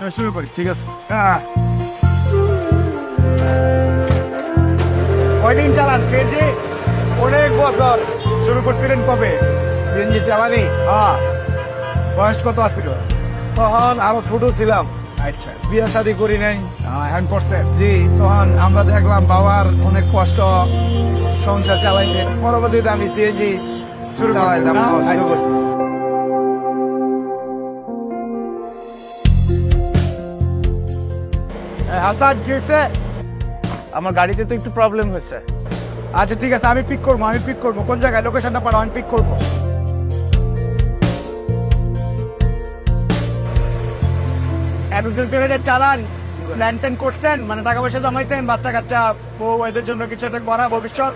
হ্যাঁ, শুরু করি ঠিক আছে? কয়দিন চালান? সিএনজি অনেক বছর। শুরু করছিলেন কবে? সিএনজি চালানি? হ্যাঁ। বয়স কত আছিল? তখন আরও ছোট ছিলাম। আচ্ছা বিয়ে শাদী করি নাই? হ্যান্ড করছে। জি তখন আমরা দেখলাম বাবার অনেক কষ্ট সংসার চালাইতে। পরবর্তীতে আমি সিএনজি। চালাইতাম? হ্যাঁ, শুরু করছি। কি হয়েছে আমার গাড়িতে তো একটু প্রবলেম হয়েছে। আচ্ছা ঠিক আছে, আমি পিক করব, আমি পিক করব। কোন জায়গায়? লোকেশনটা পাঠাও আমি পিক করব। এতদিন ধরে যে চালান প্ল্যান ট্যান করছেন মানে টাকা পয়সা জমাইছেন, বাচ্চা কাচ্চা, বউ, এদের জন্য কিছু একটা করা, ভবিষ্যৎ।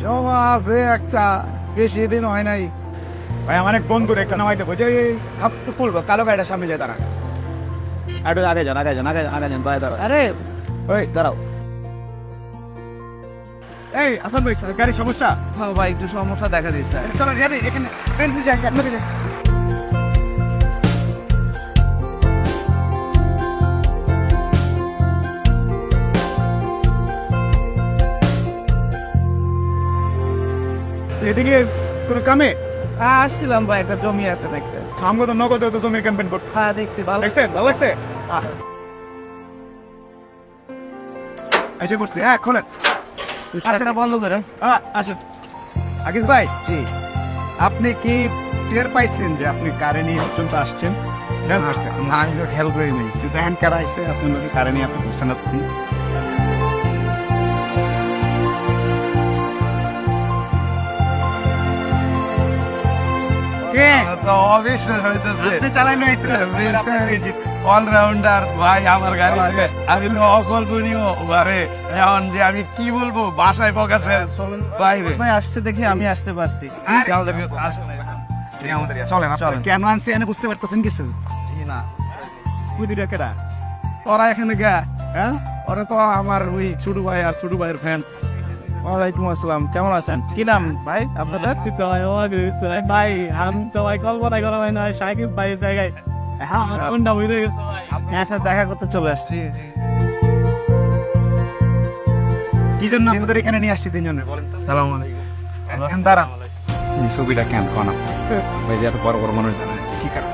জমা আছে একটা, বেশি দিন হয় নাই। ভাই, আমার এক বন্ধুর একটা নামাই দেবো, যে হাফ খুলবো কালো গাড়িটার সামনে যায় তারা একটু আগে যান আগে যান আগে আগে যান দাঁড়াও। আরে ওই দাঁড়াও। এই আসান ভাই গাড়ির সমস্যা? হ্যাঁ ভাই একটু সমস্যা দেখা দিচ্ছে। চলো এখানে ফ্রেন্ড যাই আপনাকে যাই। এদিকে কোনো কামে? আসছিলাম ভাই একটা জমি আছে দেখতে। আমগো তো নগদ তো জমির ক্যাম্পেইন করতে হ্যাঁ দেখছি ভালো। দেখছেন? ভালো লাগছে? এসে করছি হ্যাঁ খোলেন। সেটা বন্ধ করেন। আসেন। আগিস ভাই জি। আপনি কি টের পাইছেন যে আপনি কারে নিয়ে পর্যন্ত আসছেন? না আমি তো খেয়াল করি নাই। দেখেন কারা আইসে আপনি কারে নিয়ে আপনি অবিশ্বাস হইতেছে। অলরাউন্ডার ভাই আমার গাড়ি অকল্পনীয়। এখন যে আমি কি বলব বাসায় প্রকাশে বাইরে। ভাই আসছে দেখে আমি আসতে পারছি। আমাদের কাছে। চলেন কেন আনছি এনে বুঝতে পারতেছেন কিছু? না। দুইটা তোরা এখানে গা হ্যাঁ? ওরা তো আমার ওই ছোট ভাই আর ছোট ভাইয়ের ফ্যান ওয়ালাইকুম আসসালাম কেমন আছেন? কি নাম ভাই আপনাদের? ভাই আমি তো ভাই কল্পনা করা হয় না সাইকেল ভাই জায়গায়। হ্যাঁ সাথে দেখা করতে চলে আসছি। কি জন্য আমাদের এখানে নিয়ে আসছি তিনজনে বলেন সালাম আলাইকুম। দাঁড়ান। ছবিটা কেন কোন? ভাই যে এত বড় বড় মানুষ জানে কি কারণ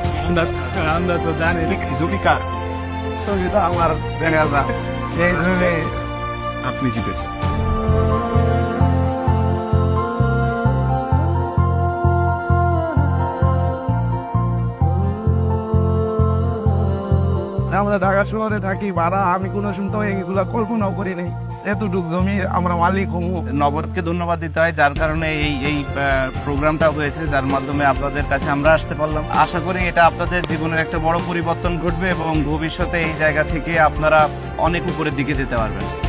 আমরা তো জানি। জুবিকার ছবিটা আমার দেখা যায়। আপনি জিতেছেন। আমরা ঢাকা শহরে থাকি ভাড়া আমি কোনো সময় এগুলা কল্পনাও করি নাই। এতটুক জমির আমরা মালিক হমু। নগদকে ধন্যবাদ দিতে হয়, যার কারণে এই এই প্রোগ্রামটা হয়েছে, যার মাধ্যমে আপনাদের কাছে আমরা আসতে পারলাম। আশা করি এটা আপনাদের জীবনের একটা বড় পরিবর্তন ঘটবে এবং ভবিষ্যতে এই জায়গা থেকে আপনারা অনেক উপরের দিকে যেতে পারবেন।